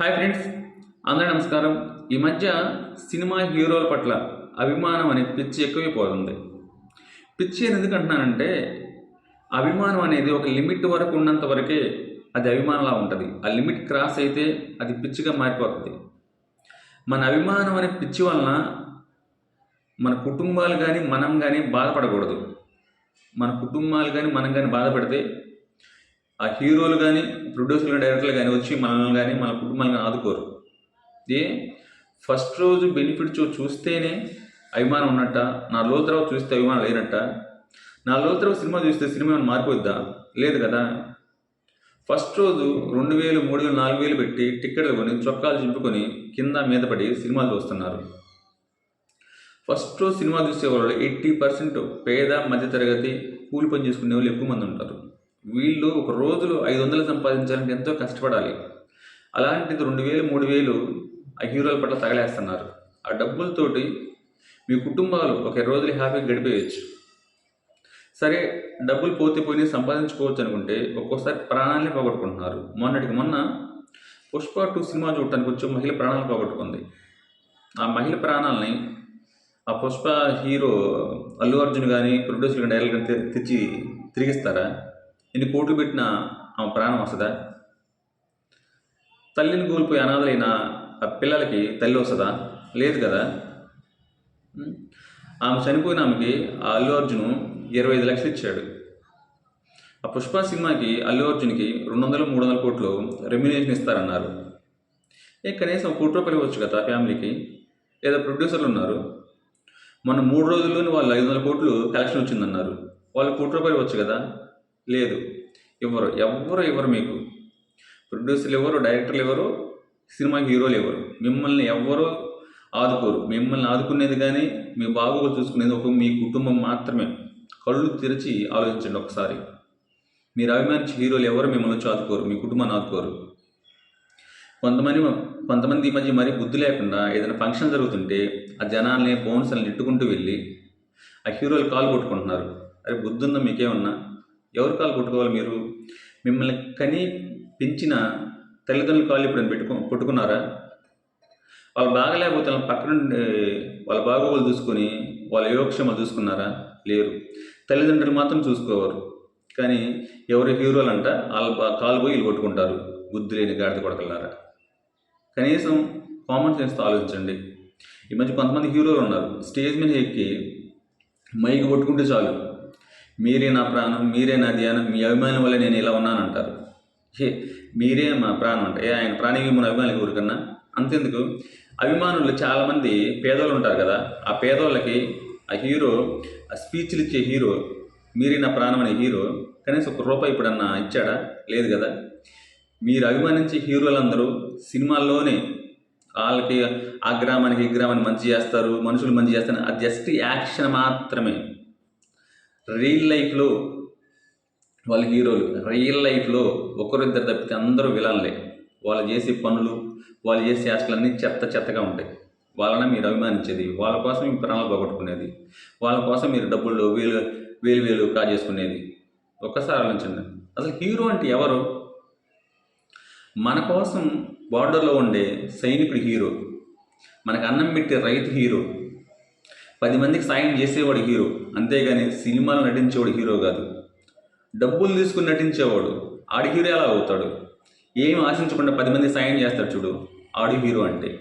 Hi friends అందరూ నమస్కారం. ఈ మధ్య సినిమా హీరోల పట్ల అభిమానం అనే పిచ్చి ఎక్కువైపోతుంది. పిచ్చి అని ఎందుకంటున్నానంటే అభిమానం అనేది ఒక లిమిట్ వరకు ఉన్నంత వరకే అది అభిమానంలా ఉంటుంది. ఆ లిమిట్ క్రాస్ అయితే అది పిచ్చిగా మారిపోతుంది. మన అభిమానం అనే పిచ్చి వలన మన కుటుంబాలు కానీ మనం కానీ బాధపడకూడదు. మన కుటుంబాలు కానీ మనం కానీ బాధపడితే ఆ హీరోలు కానీ ప్రొడ్యూసర్లు డైరెక్టర్లు కానీ వచ్చి మనల్ని కానీ మన కుటుంబాలను ఆదుకోరు. ఏ? ఫస్ట్ రోజు బెనిఫిట్స్ చూస్తేనే అభిమానం ఉన్నట్ట నా రోజు తర్వాత చూస్తే అభిమానం లేనట్ట నా రోజు తర్వాత సినిమా చూస్తే సినిమా ఏమైనా మారిపోద్దా లేదు కదా. ఫస్ట్ రోజు రెండు వేలు మూడు వేలు నాలుగు వేలు పెట్టి టిక్కెట్లు కొని చొక్కాలు చింపుకొని కింద మీద పడి సినిమాలు చూస్తున్నారు. ఫస్ట్ రోజు సినిమా చూసే వాళ్ళు ఎయిటీ పర్సెంట్ పేద మధ్యతరగతి కూలి పని చేసుకునే వాళ్ళు ఎక్కువ మంది ఉంటారు. వీళ్ళు ఒక రోజులో ఐదు వందలు సంపాదించాలంటే ఎంతో కష్టపడాలి. అలాంటిది రెండు వేలు మూడు వేలు ఆ హీరోల పట్ల తగలేస్తున్నారు. ఆ డబ్బులతోటి మీ కుటుంబాలు ఒక ఇరవై రోజులు హ్యాపీగా గడిపేయచ్చు. సరే డబ్బులు పోతే పోయి సంపాదించుకోవచ్చు అనుకుంటే ఒక్కోసారి ప్రాణాలని పోగొట్టుకుంటున్నారు. మొన్నటికి మొన్న పుష్ప టూ సినిమా చూడటానికి వచ్చి మహిళ ప్రాణాలు పోగొట్టుకుంది. ఆ మహిళ ప్రాణాలని ఆ పుష్ప హీరో అల్లు అర్జున్ కానీ ప్రొడ్యూసర్ కానీ డైరెక్టర్ కానీ తెచ్చి తిరిగిస్తారా? ఎన్ని కోట్లు పెట్టినా ఆమె ప్రాణం వస్తుందా? తల్లిని కోల్పోయి అనాథలైన ఆ పిల్లలకి తల్లి వస్తుందా? లేదు కదా. ఆమె చనిపోయిన ఆమెకి ఆ అల్లు అర్జును ఇరవై ఐదు లక్షలు ఇచ్చాడు. ఆ పుష్ప సినిమాకి అల్లు అర్జున్కి రెండు వందలు మూడు వందల కోట్లు రెమ్యునేషన్ ఇస్తారన్నారు. ఏ కనీసం కోటి రూపాయలు ఇవ్వచ్చు కదా ఫ్యామిలీకి? లేదా ప్రొడ్యూసర్లు ఉన్నారు. మొన్న మూడు రోజుల్లోనే వాళ్ళు ఐదు వందల కోట్లు కలెక్షన్ వచ్చిందన్నారు. వాళ్ళు కోటి రూపాయలు ఇవ్వచ్చు కదా? లేదు. ఇవ్వరు ఎవ్వరు ఇవ్వరు మీకు? ప్రొడ్యూసర్లు ఎవరు? డైరెక్టర్లు ఎవరు? సినిమా హీరోలు ఎవరు? మిమ్మల్ని ఎవ్వరు ఆదుకోరు. మిమ్మల్ని ఆదుకునేది కానీ మీ బాగోగులు చూసుకునేది ఒక మీ కుటుంబం మాత్రమే. కళ్ళు తెరిచి ఆలోచించండి ఒకసారి. మీరు అభిమానించే హీరోలు ఎవరు? మిమ్మల్ని వచ్చి ఆదుకోరు. మీ కుటుంబాన్ని ఆదుకోరు. కొంతమంది కొంతమంది ఈ మధ్య మరీ బుద్ధి లేకుండా ఏదైనా ఫంక్షన్ జరుగుతుంటే ఆ జనాల్ని బోన్సల్ని నెట్టుకుంటూ వెళ్ళి ఆ హీరోలు కాలు కొట్టుకుంటున్నారు. అరే బుద్ధి ఉందా మీకేమన్నా? ఎవరు కాలు కొట్టుకోవాలి మీరు? మిమ్మల్ని కని పెంచిన తల్లిదండ్రుల కాళ్ళు ఇప్పుడు పెట్టుకు కొట్టుకున్నారా? వాళ్ళు బాగలేకపోతే వాళ్ళ పక్కన వాళ్ళ బాగోగులు చూసుకొని వాళ్ళ యోగక్షేమాలు చూసుకున్నారా? లేరు. తల్లిదండ్రులు మాత్రం చూసుకోవారు కానీ ఎవరు హీరోలు అంట వాళ్ళ బా- కాలు పోయి కొట్టుకుంటారు. బుద్ధి లేని గాడిద కొడకలారా కనీసం కామన్ సెన్స్తో ఆలోచించండి. ఈ మధ్య కొంతమంది హీరోలు ఉన్నారు. స్టేజ్ మీద ఎక్కి మైకి కొట్టుకుంటే చాలు. మీరే నా ప్రాణం మీరే నా ధ్యానం మీ అభిమానం వల్ల నేను ఇలా ఉన్నానంటారు. హే మీరే మా ప్రాణం అంటే. ఏ ఆయన ప్రాణికి మన అభిమానులకి ఊరికన్నా అంతెందుకు? అభిమానులు చాలామంది పేదోళ్ళు ఉంటారు కదా ఆ పేదోళ్ళకి ఆ హీరో ఆ స్పీచ్లు ఇచ్చే హీరో మీరే నా ప్రాణం అనే హీరో కనీసం ఒక రూపాయి ఇప్పుడన్నా ఇచ్చాడా? లేదు కదా. మీరు అభిమానించే హీరోలందరూ సినిమాల్లోనే వాళ్ళకి ఆ గ్రామానికి ఈ గ్రామానికి మంచి చేస్తారు మనుషులు మంచి చేస్తారు అది జస్ట్ యాక్షన్ మాత్రమే. రియల్ లైఫ్లో వాళ్ళ హీరోలు రియల్ లైఫ్లో ఒకరిద్దరు తప్పితే అందరూ విలన్లే. వాళ్ళు చేసే పనులు వాళ్ళు చేసే చేష్టలన్నీ చెత్త చెత్తగా ఉంటాయి. వాళ్ళని మీరు అభిమానించేది వాళ్ళ కోసం మీ ప్రాణాలు పోగొట్టుకునేది వాళ్ళ కోసం మీరు డబ్బులు వేలు వేలు వేలు కాజేసుకునేది. ఒక్కసారి ఆలోచించండి. అసలు హీరో అంటే ఎవరు? మన కోసం బార్డర్లో ఉండే సైనికుడు హీరో మనకు అన్నం పెట్టే రైతు హీరో పది మందికి సాయం చేసేవాడు హీరో. అంతేగాని సినిమాలు నటించేవాడు హీరో కాదు. డబ్బులు తీసుకుని నటించేవాడు. ఆడి హీరో ఎలా అవుతాడు? ఏం ఆశించకుండా పది మంది సాయం చేస్తాడు చూడు. ఆడి హీరో అంటే.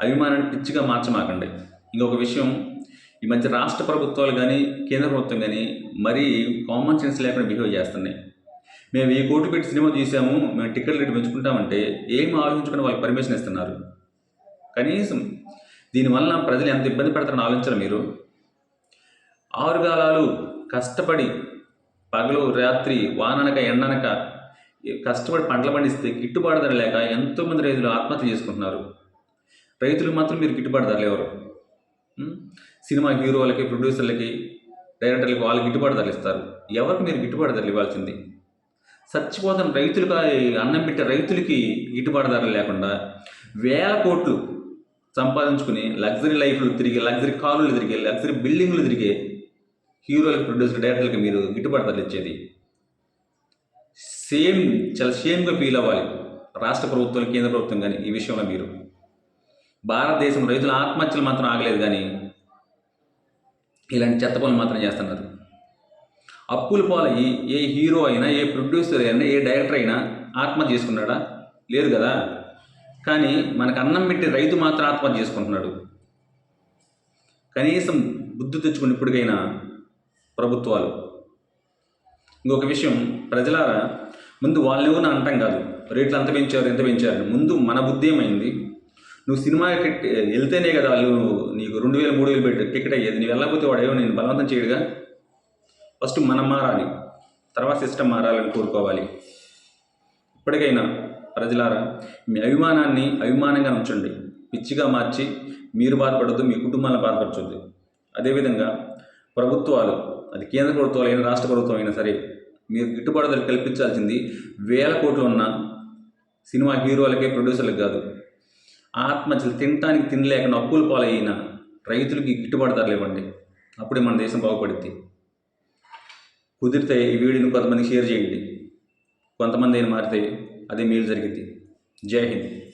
అభిమానాన్ని పిచ్చిగా మార్చమాకండి. ఇంకొక విషయం ఈ మధ్య రాష్ట్ర ప్రభుత్వాలు కానీ కేంద్ర ప్రభుత్వం కానీ మరీ కామన్ సెన్స్ లేకుండా బిహేవ్ చేస్తున్నాయి. మేము ఈ కోటి పెట్టి సినిమా తీసాము మేము టికెట్ రేటు పెంచుకుంటామంటే ఏం ఆలోచించుకుని వాళ్ళకి పర్మిషన్ ఇస్తున్నారు? కనీసం దీనివల్ల ప్రజలు ఎంత ఇబ్బంది పడతారని ఆలోచించరు మీరు? ఆరుగాలాలు కష్టపడి పగలు రాత్రి వాననక ఎండనక కష్టపడి పంటలు పండిస్తే గిట్టుబాటు ధర లేక ఎంతోమంది రైతులు ఆత్మహత్య చేసుకుంటున్నారు. రైతులు మాత్రం మీరు గిట్టుబాటు ధరలు ఎవరు సినిమా హీరోలకి ప్రొడ్యూసర్లకి డైరెక్టర్లకి వాళ్ళకి గిట్టుబాటు ధరలు ఇస్తారు. ఎవరికి మీరు గిట్టుబాటు ధరలు ఇవ్వాల్సింది? చచ్చిపోతున్న రైతులకు అన్నం పెట్టే రైతులకి గిట్టుబాటు ధరలు లేకుండా వేల కోట్లు సంపాదించుకుని లగ్జరీ లైఫ్లు తిరిగి లగ్జరీ కార్లు తిరిగి లగ్జరీ బిల్డింగ్లు తిరిగే హీరోలకు ప్రొడ్యూసర్ డైరెక్టర్లకి మీరు గిట్టుబాటు ఇచ్చేది. సేమ్ చాలా సేమ్గా ఫీల్ అవ్వాలి. రాష్ట్ర ప్రభుత్వం కేంద్ర ప్రభుత్వం కానీ ఈ విషయంలో మీరు. భారతదేశం రైతుల ఆత్మహత్యలు మాత్రం ఆగలేదు కానీ ఇలాంటి చెత్త పనులు మాత్రం చేస్తున్నారు. అప్పుల పాలయ్యి ఏ హీరో అయినా ఏ ప్రొడ్యూసర్ అయినా ఏ డైరెక్టర్ అయినా ఆత్మహత్య చేసుకున్నాడా? లేదు కదా? కానీ మనకు అన్నం పెట్టి రైతు మాత్రం ఆత్మహత్య చేసుకుంటున్నాడు. కనీసం బుద్ధి తెచ్చుకుని ఇప్పటికైనా ప్రభుత్వాలు. ఇంకొక విషయం ప్రజలారా ముందు వాళ్ళు ఎవరు అంటాం కాదు. రేట్లు అంత పెంచారు ఎంత పెంచారు ముందు మన బుద్ధి ఏమైంది? నువ్వు సినిమా వెళ్తేనే కదా వాళ్ళు నీకు రెండు వేలు మూడు వేలు పెట్టి టికెట్ అయ్యేది. నీ వెళ్ళకపోతే వాడు ఏమో నేను బలవంతం చేయడుగా? ఫస్ట్ మనం మారాలి. తర్వాత సిస్టమ్ మారాలని కోరుకోవాలి. ఇప్పటికైనా ప్రజలారా మీ అభిమానాన్ని అభిమానంగా ఉంచండి. పిచ్చిగా మార్చి మీరు బాధపడద్దు మీ కుటుంబాలను బాధపరచొద్దు అదేవిధంగా ప్రభుత్వాలు అది కేంద్ర ప్రభుత్వాలు అయినా రాష్ట్ర ప్రభుత్వం అయినా సరే మీరు గిట్టుబాటు ధర కల్పించాల్సింది వేల కోట్లు ఉన్న సినిమా హీరోలకే ప్రొడ్యూసర్లకు కాదు. ఆత్మహత్యలు తినటానికి తినలేక అప్పుల పాలైన రైతులకి గిట్టుబాటు ధరలు ఇవ్వండి. అప్పుడే మన దేశం బాగుపడుద్ది. కుదిరితే ఈ వీడియోని కొంతమంది షేర్ చేయండి. కొంతమంది అయినా మారితే అది మేలు జరిగింది. జై హింద్.